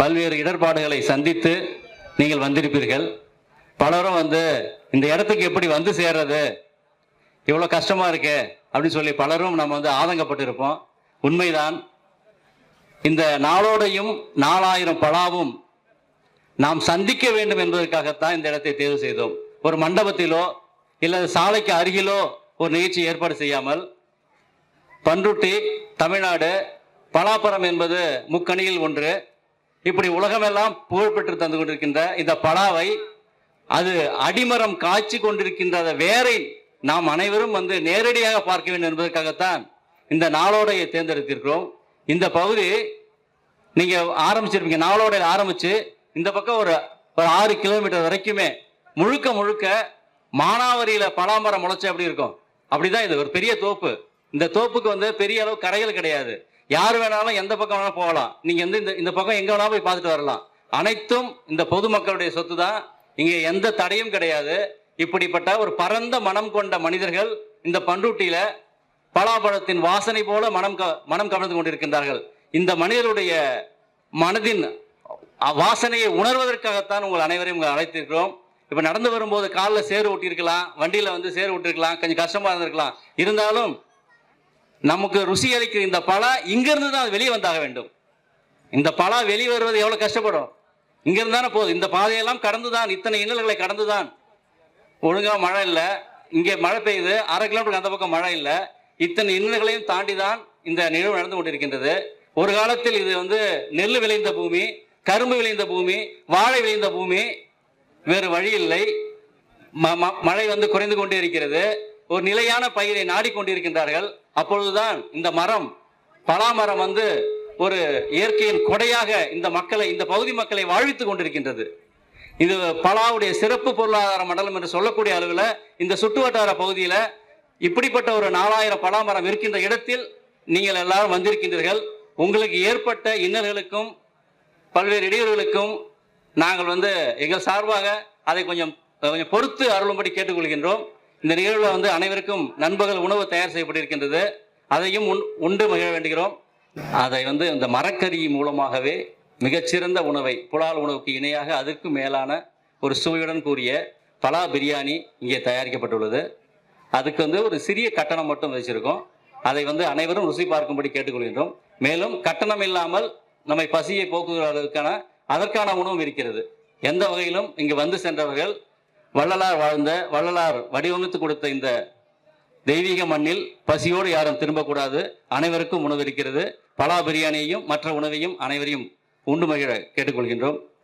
பல்வேறு இடர்பாடுகளை சந்தித்து நீங்கள் வந்திருப்பீர்கள். பலரும் வந்து இந்த இடத்துக்கு எப்படி வந்து சேர்றது? இவ்வளோ கஷ்டமாக இருக்கு அப்படின்னு சொல்லி பலரும் நம்ம வந்து ஆதங்கப்பட்டிருப்போம். உண்மைதான். இந்த நாளோடையும் நாலாயிரம் பலாவும் நாம் சந்திக்க வேண்டும் என்பதற்காகத்தான் இந்த இடத்தை தேர்வு செய்தோம். ஒரு மண்டபத்திலோ இல்லை சாலைக்கு அருகிலோ ஒரு நிகழ்ச்சி ஏற்பாடு செய்யாமல் பன்ருட்டி தமிழ்நாடு பலாப்பரம் என்பது முக்கணியில் ஒன்று இப்படி உலகமெல்லாம் புகழ்பெற்று தந்து கொண்டிருக்கின்ற இந்த பலாவை அது அடிமரம் காய்ச்சி கொண்டிருக்கின்ற வேரை நாம் அனைவரும் வந்து நேரடியாக பார்க்க வேண்டும் என்பதற்காகத்தான் இந்த நாளோடைய தேர்ந்தெடுத்திருக்கிறோம். இந்த பகுதி நீங்க ஆரம்பிச்சிருப்பீங்க நாளோடைய ஆரம்பிச்சு இந்த பக்கம் ஒரு ஒரு ஆறு கிலோமீட்டர் வரைக்குமே முழுக்க முழுக்க மானாவரியில பலாமரம் முளைச்சு அப்படி இருக்கும்? அப்படிதான் இது ஒரு பெரிய தோப்பு. இந்த தோப்புக்கு வந்து பெரிய அளவு கரைகள் கிடையாது. யார் வேணாலும் எந்த பக்கம் வேணாலும் போகலாம். நீங்க வந்து இந்த இந்த பக்கம் எங்க வேணாலும் போய் பார்த்துட்டு வரலாம். அனைத்தும் இந்த பொதுமக்களுடைய சொத்து தான் இங்க எந்த தடையும் கிடையாது. இப்படிப்பட்ட ஒரு பரந்த மனம் கொண்ட மனிதர்கள் இந்த பண்ருட்டியில பலாபழத்தின் வாசனை போல மனம் க- மனம் கவர்ந்து கொண்டிருக்கின்றார்கள். இந்த மனிதருடைய மனதின் வாசனையை உணர்வதற்காகத்தான் உங்கள் அனைவரையும் இங்க அழைத்திருக்கிறோம். இப்ப நடந்து வரும்போது காலில் சேறு ஓட்டியிருக்கலாம் வண்டியில வந்து சேறு ஒட்டிருக்கலாம் கொஞ்சம் கஷ்டமா இருந்திருக்கலாம். இருந்தாலும் நமக்கு ருசி அளிக்கிற இந்த பலா இங்கிருந்து தான் அது வெளியே வந்தாக வேண்டும். இந்த பலா வெளியே வருவது எவ்வளவு கஷ்டப்படும்? இங்கிருந்து தானே போகுது. இந்த பாதையெல்லாம் கடந்துதான் இத்தனை இன்னல்களை கடந்துதான். ஒழுங்காக மழை இல்லை. இங்கே மழை பெய்யுது. அரை கிலோமீட்டருக்கு அந்த பக்கம் மழை இல்லை. இத்தனை இன்னல்களையும் தாண்டி தான் இந்த நிகழ்வு நடந்து கொண்டிருக்கின்றது. ஒரு காலத்தில் இது வந்து நெல் விளைந்த பூமி கரும்பு விளைந்த பூமி வாழை விளைந்த பூமி வேறு வழி இல்லை. ம- ம- மழை வந்து குறைந்து கொண்டே இருக்கிறது. ஒரு நிலையான பயிரை நாடிக்கொண்டிருக்கின்றார்கள். அப்பொழுதுதான் இந்த மரம் பலா மரம் வந்து ஒரு இயற்கையின் கொடையாக இந்த மக்களை இந்த பகுதி மக்களை வாழ்வித்துக் கொண்டிருக்கின்றது. இது பலாவுடைய சிறப்பு பொருளாதார மண்டலம் என்று சொல்லக்கூடிய அளவில் இந்த சுற்றுவட்டார பகுதியில் இப்படிப்பட்ட ஒரு நாலாயிரம் பலா மரம் இருக்கின்ற இடத்தில் நீங்கள் எல்லாரும் வந்திருக்கின்றீர்கள். உங்களுக்கு ஏற்பட்ட இன்னல்களுக்கும் பல்வேறு இடையூறுகளுக்கும் நாங்கள் வந்து எங்கள் சார்பாக அதை கொஞ்சம் கொஞ்சம் பொறுத்து அருளும்படி கேட்டுக்கொள்கின்றோம். இந்த நிகழ்வில் வந்து அனைவருக்கும் நண்பகல் உணவு தயார் செய்யப்பட்டிருக்கின்றது. அதையும் உண்- உண்டு மகிழ வேண்டுகிறோம். அதை வந்து இந்த மரக்கறி மூலமாகவே மிகச்சிறந்த உணவை புலால் உணவுக்கு இணையாக அதற்கு மேலான ஒரு சுவையுடன் கூடிய பலா பிரியாணி இங்கே தயாரிக்கப்பட்டுள்ளது. அதுக்கு வந்து ஒரு சிறிய கட்டணம் மட்டும் வச்சிருக்கோம். அதை வந்து அனைவரும் ருசி பார்க்கும்படி கேட்டுக்கொள்கின்றோம். மேலும் கட்டணம் இல்லாமல் நம்மை பசியை போக்குவதற்கான அதற்கான உணவும் இருக்கிறது. எந்த வகையிலும் இங்கு வந்து சென்றவர்கள் வள்ளலார் வாழ்ந்த வள்ளலார் வடிவமைத்து கொடுத்த இந்த தெய்வீக மண்ணில் பசியோடு யாரும் திரும்பக்கூடாது. அனைவருக்கும் உணவு இருக்கிறது. பலா பிரியாணியையும் மற்ற உணவையும் அனைவரையும் உண்டு மகிழ கேட்டுக்கொள்கின்றோம்.